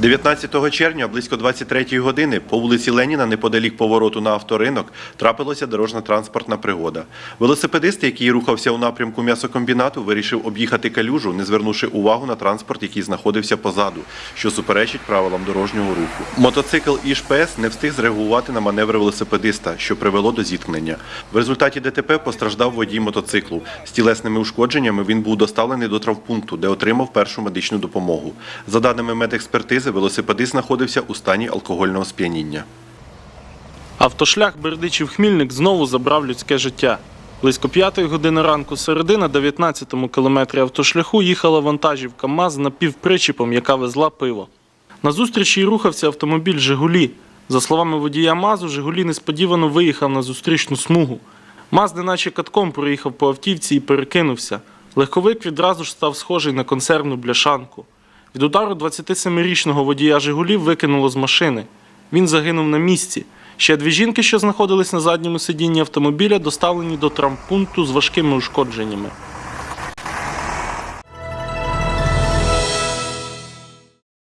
19 червня близько 23 години по вулиці Леніна, неподалік повороту на авторинок, трапилася дорожньо-транспортна пригода. Велосипедист, який рухався у напрямку м'ясокомбінату, вирішив об'їхати калюжу, не звернувши увагу на транспорт, який знаходився позаду, що суперечить правилам дорожнього руху. Мотоцикл «Іж-ПС» не встиг зреагувати на маневри велосипедиста, що привело до зіткнення. В результаті ДТП постраждав водій мотоциклу. З тілесними ушкодженнями він був доставлений до травмпункту, де отримав першу медичну допомогу. За даними медекспертизи, велосипедист знаходився у стані алкогольного сп'яніння. Автошлях Бердичів Хмільник знову забрав людське життя. Близько п'ятої години ранку середи на 19-му кілометрі автошляху їхала вантажівка МАЗ напівпричіпом, яка везла пиво. Назустріч їй рухався автомобіль Жигулі. За словами водія МАЗу, Жигулі несподівано виїхав на зустрічну смугу. МАЗ неначе катком проїхав по автівці і перекинувся. Легковик відразу ж став схожий на консервну бляшанку. Від удару 27-річного водія Жигулів викинуло з машини. Він загинув на місці. Ще дві жінки, що знаходились на задньому сидінні автомобіля, доставлені до травмпункту з важкими ушкодженнями.